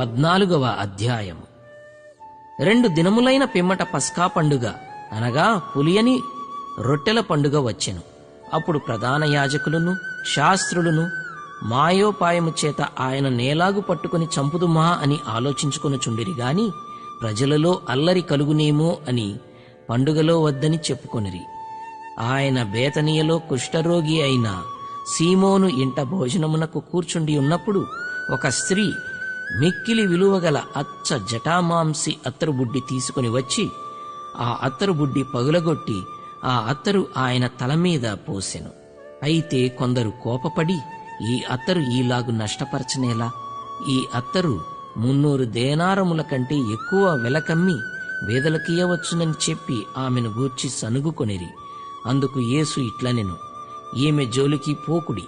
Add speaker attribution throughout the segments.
Speaker 1: పద్నాలుగవ అధ్యాయము. రెండు దినములైన పిమ్మట పస్కా పండుగ అనగా పులియని రొట్టెల పండుగ వచ్చెను. అప్పుడు ప్రధాన యాజకులను శాస్త్రులను మాయోపాయము చేత ఆయన నేలాగు పట్టుకుని చంపుదుమా అని ఆలోచించుకొనుచుండిరి గాని ప్రజలలో అల్లరి కలుగునేమో అని పండుగలో వద్దని చెప్పుకొనిరి. ఆయన బేతనీయలో కుష్ఠరోగి అయిన సీమోను ఇంట భోజనమునకు కూర్చుండి ఉన్నప్పుడు ఒక స్త్రీ మిక్కిలి విలువగల అచ్చ జటామాంసి అత్తరు బుడ్డి తీసుకుని వచ్చి ఆ అత్తరు బుడ్డి పగులగొట్టి ఆ అత్తరు ఆయన తల మీద పోసెను. అయితే కొందరు కోపపడి ఈ అత్తరు ఈలాగు నష్టపరచనేలా? ఈ అత్తరు మున్నూరు దేనారముల కంటే ఎక్కువ వెలకమ్మి వేదలకియవచ్చునని చెప్పి ఆమెను గూర్చి సనుగుకొనిరి. అందుకు యేసు ఇట్లనెను ఈమె జోలికి పోకుడి.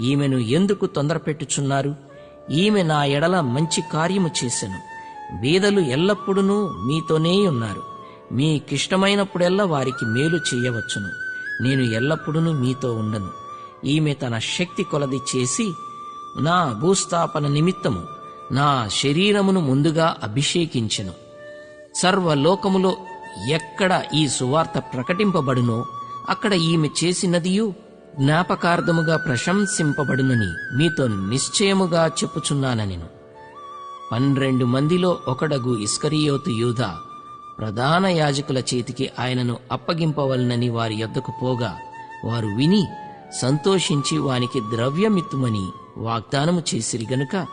Speaker 1: ఈమెను ఎందుకు తొందరపెట్టుచున్నారు? ఈమె నా ఎడల మంచి కార్యము చేసెను. బీదలు ఎల్లప్పుడూ మీతోనే ఉన్నారు. మీకిష్టమైనప్పుడెల్లా వారికి మేలు చేయవచ్చును. నేను ఎల్లప్పుడూ మీతో ఉండను. ఈమె తన శక్తి కొలది చేసి నా భూస్థాపన నిమిత్తము నా శరీరమును ముందుగా అభిషేకించెను. సర్వలోకములో ఎక్కడ ఈ సువార్త ప్రకటింపబడునో అక్కడ ఈమె చేసినదియు జ్ఞాపకార్థముగా ప్రశంసింపబడునని మీతో నిశ్చయముగా చెప్పుచున్నానెను పన్నెండు మందిలో ఒకడగు ఇస్కరియోతు యూధ ప్రధాన యాజకుల చేతికి ఆయనను అప్పగింపవలనని వారి యొద్దకు పోగా వారు విని సంతోషించి వానికి ద్రవ్యమిత్తుమని వాగ్దానము చేసిరి గనుక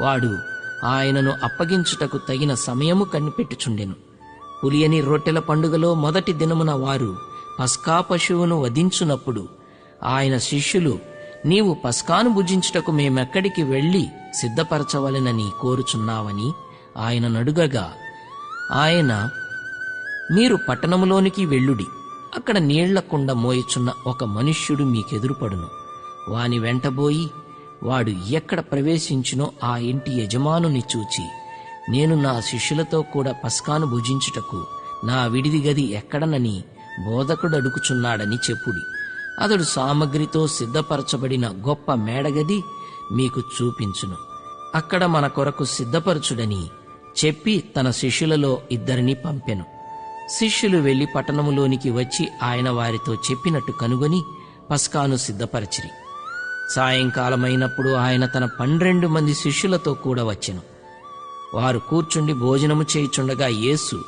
Speaker 1: వాడు ఆయనను అప్పగించుటకు తగిన సమయము కనిపెట్టుచుండెను. పులియని రొట్టెల పండుగలో మొదటి దినమున వారు పస్కా పశువును వధించునప్పుడు ఆయన శిష్యులు నీవు పస్కాను భుజించుటకు మేమెక్కడికి వెళ్ళి సిద్ధపరచవలెనని కోరుచున్నావని ఆయన నడుగగా ఆయన మీరు పట్టణములోనికి వెళ్ళుడి. అక్కడ నీళ్ళకుండ కుండ మోయుచున్న ఒక మనుష్యుడు మీకెదురుపడును. వాని వెంటబోయి వాడు ఎక్కడ ప్రవేశించినో ఆ ఇంటి యజమానుని చూచి నేను నా శిష్యులతో కూడా పస్కాను భుజించుటకు నా విడిది గది ఎక్కడనని బోధకుడు అడుగుచున్నాడని చెప్పుడి. అతడు సామగ్రితో సిద్ధపరచబడిన గొప్ప మేడగది మీకు చూపించును. అక్కడ మన కొరకు సిద్ధపరచుడని చెప్పి తన శిష్యులలో ఇద్దరిని పంపెను. శిష్యులు వెళ్ళి పట్టణములోనికి వచ్చి ఆయన వారితో చెప్పినట్టు కనుగొని పస్కాను సిద్ధపరచిరి. సాయంకాలమైనప్పుడు ఆయన తన పన్నెండు మంది శిష్యులతో కూడా వచ్చెను. వారు కూర్చుండి భోజనము చేయుచుండగా యేసు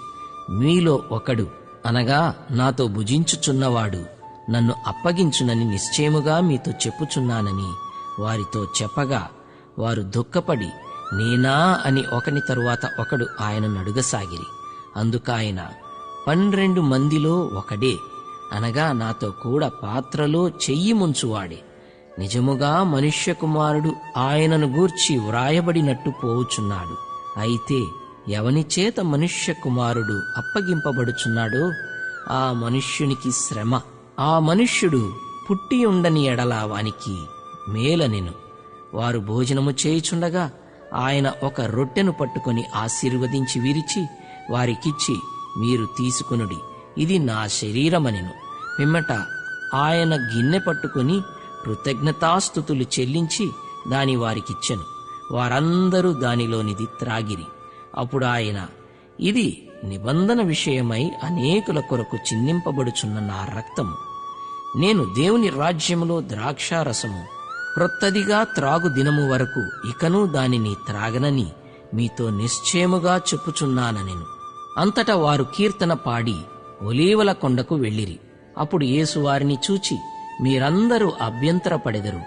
Speaker 1: మీలో ఒకడు అనగా నాతో భుజించుచున్నవాడు నన్ను అప్పగించునని నిశ్చయముగా మీతో చెప్పుచున్నానని వారితో చెప్పగా వారు దుఃఖపడి నేనా? అని ఒకని తరువాత ఒకడు ఆయనను అడుగసాగిరి. అందుకాయన పన్నెండు మందిలో ఒకడే. అనగా నాతో కూడా పాత్రలో చెయ్యి ముంచువాడే. నిజముగా మనుష్య కుమారుడు ఆయనను గూర్చి వ్రాయబడినట్టు పోవుచున్నాడు. అయితే ఎవని చేత మనుష్య కుమారుడు అప్పగింపబడుచున్నాడో ఆ మనుష్యునికి శ్రమ. ఆ మనుష్యుడు పుట్టి ఉండని ఎడల వానికి మేలనెను వారు భోజనము చేయుచుండగా ఆయన ఒక రొట్టెను పట్టుకొని ఆశీర్వదించి విరిచి వారికిచ్చి మీరు తీసుకునుడి. ఇది నా శరీరమనెను. పిమ్మట ఆయన గిన్నె పట్టుకొని కృతజ్ఞతాస్థుతులు చెల్లించి దాని వారికిచ్చెను. వారందరూ దానిలోనిది త్రాగిరి. అప్పుడు ఆయన ఇది నిబంధన విషయమై అనేకుల కొరకు చిందింపబడుచున్న నా రక్తము నేను దేవుని రాజ్యములో ద్రాక్షారసము క్రొత్తదిగా త్రాగు దినము వరకు ఇకను దానిని త్రాగనని మీతో నిశ్చయముగా చెప్పుచున్నానెను అంతటా వారు కీర్తన పాడి ఒలీవల కొండకు వెళ్ళిరి. అప్పుడు యేసు వారిని చూచి మీరందరూ అభ్యంతరపడెదరు.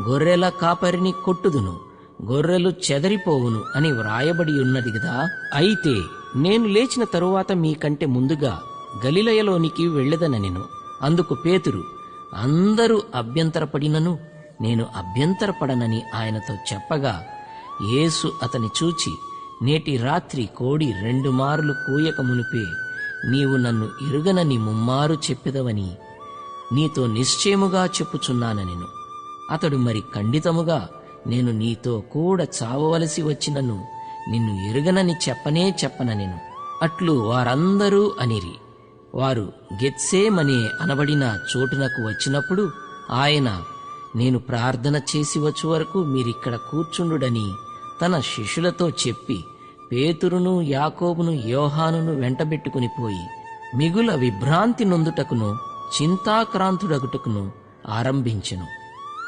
Speaker 1: గొర్రెల కాపరిని కొట్టుదును గొర్రెలు చెదరిపోవును అని వ్రాయబడి ఉన్నది గదా. అయితే నేను లేచిన తరువాత మీకంటే ముందుగా గలిలయలోనికి వెళ్ళదనెను అందుకు పేతురు అందరూ అభ్యంతరపడినను నేను అభ్యంతరపడనని ఆయనతో చెప్పగా యేసు అతని చూచి నేటి రాత్రి కోడి రెండు మార్లు కూయక మునిపే నీవు నన్ను ఇరుగనని ముమ్మారు చెప్పిదవని నీతో నిశ్చయముగా చెప్పుచున్నానెను అతడు మరి ఖండితముగా నేను నీతో కూడా చావవలసి వచ్చినను నిన్ను ఎరుగనని చెప్పనే చెప్పననెను అట్లు వారందరూ అనిరి. వారు గెత్సేమనే అనబడిన చోటునకు వచ్చినప్పుడు ఆయన నేను ప్రార్థన చేసి వచ్చు వరకు మీరిక్కడ కూర్చుండుడని తన శిష్యులతో చెప్పి పేతురును యాకోబును యోహానును వెంటబెట్టుకుని పోయి మిగుల విభ్రాంతి నొందుటకును చింతాక్రాంతుడగుటకును ఆరంభించెను.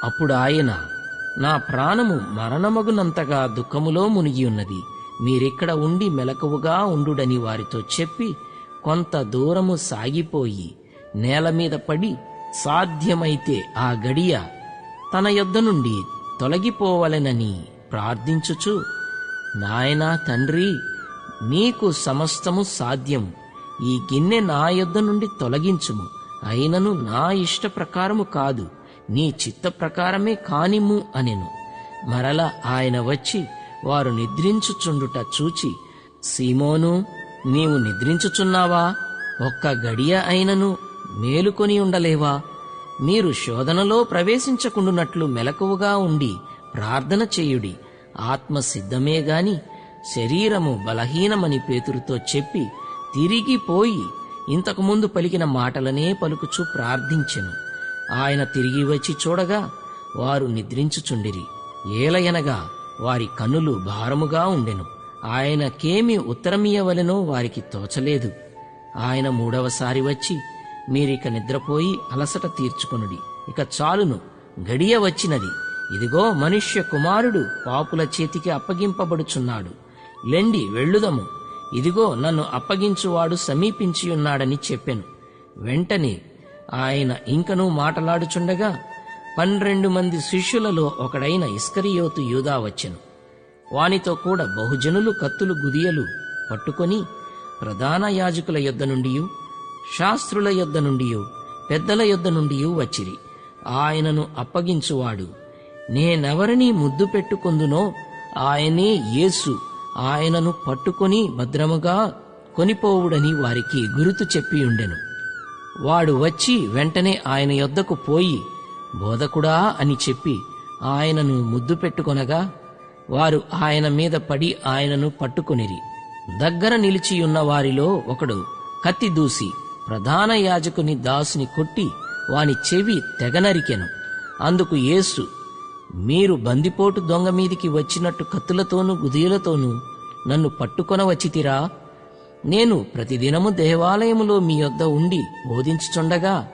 Speaker 1: అప్పుడు ఆయన నా ప్రాణము మరణమగునంతగా దుఃఖములో మునిగియున్నది. మీరిక్కడ ఉండి మెలకువగా ఉండుడని వారితో చెప్పి కొంత దూరము సాగిపోయి నేల మీద పడి సాధ్యమైతే ఆ గడియ తన యొద్ద నుండి తొలగిపోవలెనని ప్రార్థించుచు నాయనా తండ్రి నీకు సమస్తము సాధ్యం. ఈ గిన్నె నా యొద్ద నుండి తొలగించుము. అయినను నా ఇష్ట ప్రకారము కాదు. నీ చిత్త ప్రకారమే కానిమ్ము అనెను. మరల ఆయన వచ్చి వారు నిద్రించుచుండుట చూచి సీమోను నీవు నిద్రించుచున్నావా? ఒక్క గడియ అయినను మేలుకొని ఉండలేవా? మీరు శోధనలో ప్రవేశించకుండునట్లు మెలకువగా ఉండి ప్రార్థన చేయుడి. ఆత్మ సిద్ధమే గాని శరీరము బలహీనమని పేతురుతో చెప్పి తిరిగిపోయి ఇంతకుముందు పలికిన మాటలనే పలుకుచూ ప్రార్థించెను. ఆయన తిరిగి వచ్చి చూడగా వారు నిద్రించుచుండిరి. ఏలయనగా వారి కన్నులు భారముగా ఉండెను. ఆయనకేమి ఉత్తరమియవలెనో వారికి తోచలేదు. ఆయన మూడవసారి వచ్చి మీరిక నిద్రపోయి అలసట తీర్చుకొనుడి. ఇక చాలును గడియ వచ్చినది. ఇదిగో మనుష్య కుమారుడు పాపుల చేతికి అప్పగింపబడుచున్నాడు. లెండి వెళ్ళుదము. ఇదిగో నన్ను అప్పగించువాడు సమీపించియున్నాడని చెప్పెను. వెంటనే ఆయన ఇంకనూ మాటలాడుచుండగా పన్నెండు మంది శిష్యులలో ఒకడైన ఇస్కరియోతు యూదా వచ్చెను. వానితో కూడా బహుజనులు కత్తులు గుదియలు పట్టుకొని ప్రధాన యాజకుల యొద్ద నుండి శాస్త్రుల యొద్ద నుండి పెద్దల యొద్ద నుండి వచ్చిరి. ఆయనను అప్పగించువాడు. నేనెవరిని ముద్దు పెట్టుకొందునో ఆయనే యేసు. ఆయనను పట్టుకొని భద్రముగా కొనిపోవుడని వారికి గురుతు చెప్పియుండెను వాడు వచ్చి వెంటనే ఆయన యొద్దకు పోయి బోధకుడా అని చెప్పి ఆయనను ముద్దు పెట్టుకొనగా వారు ఆయన మీద పడి ఆయనను పట్టుకొనిరి. దగ్గర నిలిచియున్న వారిలో ఒకడు కత్తి దూసి ప్రధాన యాజకుని దాసుని కొట్టి వాని చెవి తెగనరికెను. అందుకు యేసు మీరు బందిపోటు దొంగ మీదికి వచ్చినట్టు కత్తులతోనూ గుదియలతోనూ నన్ను పట్టుకొన వచ్చితిరా నేను ప్రతిదినము దేవాలయములో మీ యొద్ద ఉండి బోధించుచుండగా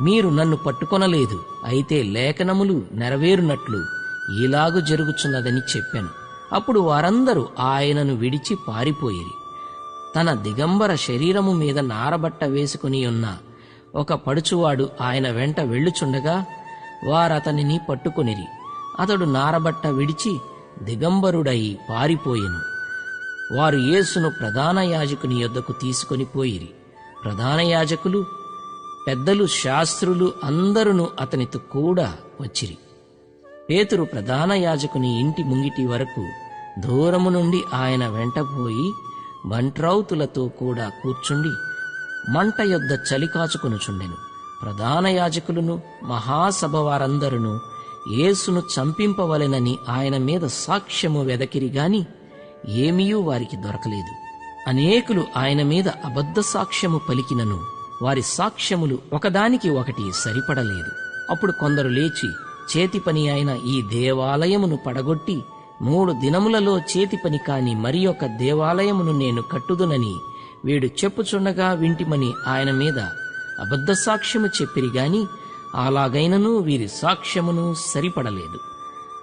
Speaker 1: మీరు నన్ను పట్టుకొనలేదు అయితే లేఖనములు నెరవేరునట్లు ఇలాగు జరుగుచున్నదని చెప్పాను. అప్పుడు వారందరూ ఆయనను విడిచి పారిపోయిరి. తన దిగంబర శరీరము మీద నారబట్ట వేసుకుని ఉన్న ఒక పడుచువాడు ఆయన వెంట వెళ్ళుచుండగా వారతనిని పట్టుకొనిరి. అతడు నారబట్ట విడిచి దిగంబరుడై పారిపోయెను. వారు యేసును ప్రధాన యాజకుని యొద్దకు తీసుకొని పోయిరి. ప్రధాన యాజకులు పెద్దలు శాస్త్రులు అందరును అతనితో కూడా వచ్చిరి. పేతురు ప్రధాన యాజకుని ఇంటి ముంగిటి వరకు దూరము నుండి ఆయన వెంటపోయి బంట్రౌతులతో కూడా కూర్చుండి మంట యొద్ద చలికాచుకొనుచుండెను ప్రధాన యాజకులను మహాసభ వారందరును యేసును చంపింపవలెనని ఆయన మీద సాక్ష్యము వెదకిరి గాని ఏమీయూ వారికి దొరకలేదు. అనేకులు ఆయన మీద అబద్ధ సాక్ష్యము పలికినను వారి సాక్ష్యములు ఒకదానికి ఒకటి సరిపడలేదు. అప్పుడు కొందరు లేచి చేతి పని అయిన ఈ దేవాలయమును పడగొట్టి మూడు దినములలో చేతి పని కాని మరి ఒక దేవాలయమును నేను కట్టుదునని వీడు చెప్పుచుండగా వింటిమని ఆయన మీద అబద్ధ సాక్ష్యము చెప్పిరి గాని అలాగైనను వీరి సాక్ష్యమును సరిపడలేదు.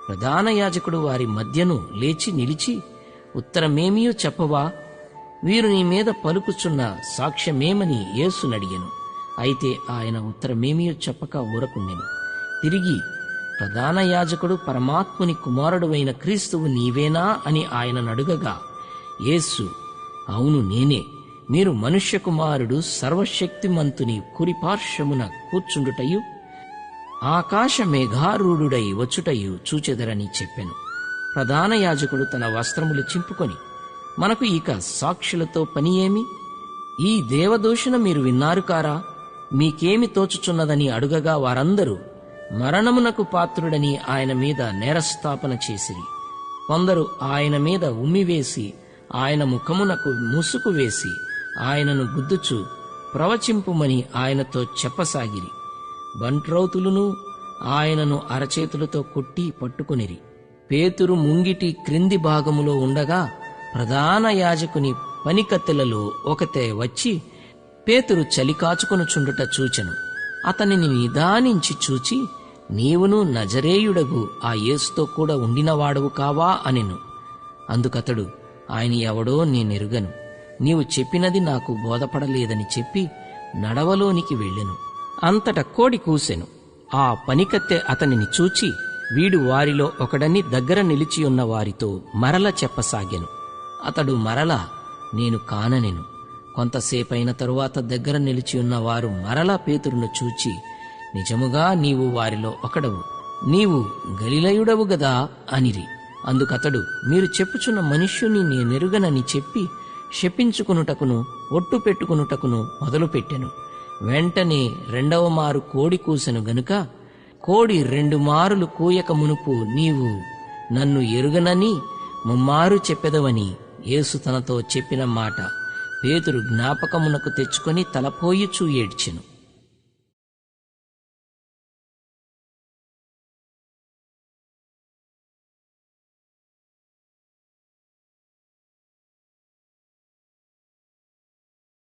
Speaker 1: ప్రధాన యాజకుడు వారి మధ్యను లేచి నిలిచి ఉత్తరమేమియో చెప్పవా? వీరు నీ మీద పలుకుచున్న సాక్ష్యమేమని యేసునడిగాను అయితే ఆయన ఉత్తరమేమియో చెప్పక ఊరకుండెను. తిరిగి ప్రధాన యాజకుడు పరమాత్ముని కుమారుడువైన క్రీస్తువు నీవేనా అని ఆయన నడుగగా యేసు అవును నేనే. మీరు మనుష్య కుమారుడు సర్వశక్తిమంతుని కురిపార్శ్వమున కూర్చుండుటయు ఆకాశ మేఘారూఢుడై వచ్చుటయు చూచెదరని చెప్పెను. ప్రధాన యాజకుడు తన వస్త్రములు చింపుకొని మనకు ఇక సాక్షులతో పని ఏమి ఈ దేవదూషణ మీరు విన్నారు కారా? మీకేమి తోచుచున్నదని అడుగగా వారందరూ మరణమునకు పాత్రుడని ఆయన మీద నేరస్థాపన చేసిరి. కొందరు ఆయన మీద ఉమ్మివేసి ఆయన ముఖమునకు ముసుకు వేసి ఆయనను గుద్దుచు ప్రవచింపుమని ఆయనతో చెప్పసాగిరి. బంట్రౌతులును ఆయనను అరచేతులతో కొట్టి పట్టుకొనిరి. పేతురు ముంగిటి క్రింది భాగములో ఉండగా ప్రధాన యాజకుని పనికత్తెలలో ఒకతే వచ్చి పేతురు చలికాచుకొనుచుండుట చూచెను. అతనిని నిదానించి చూచి నీవును నజరేయుడగు ఆ యేసుతో కూడా ఉండినవాడవు కావా? అనెను. అందుకతడు ఆయన ఎవడో నేనెరుగను. నీవు చెప్పినది నాకు బోధపడలేదని చెప్పి నడవలోనికి వెళ్ళెను. అంతట కోడి కూసెను. ఆ పనికత్తె అతనిని చూచి వీడు వారిలో ఒకడని దగ్గర నిలిచియున్న వారితో మరల చెప్పసాగెను. అతడు మరల నేను కాననెను. కొంతసేపైన తరువాత దగ్గర నిలిచియున్న వారు మరలా పేతురును చూచి నిజముగా నీవు వారిలో ఒకడవు. నీవు గలిలయుడవు గదా అనిరి. అందుకతడు మీరు చెప్పుచున్న మనుష్యుని నేనెరుగనని చెప్పి శపించుకునుటకును ఒట్టు పెట్టుకునుటకును మొదలుపెట్టెను. వెంటనే రెండవ మారు కోడి కూసెను గనుక కోడి రెండు మారులు కూయక మునుపు నీవు నన్ను ఎరుగనని ముమ్మారు చెప్పెదవని యేసు తనతో చెప్పిన మాట. పేతురు జ్ఞాపకమునకు తెచ్చుకొని తలపోయిచూ ఏడ్చెను.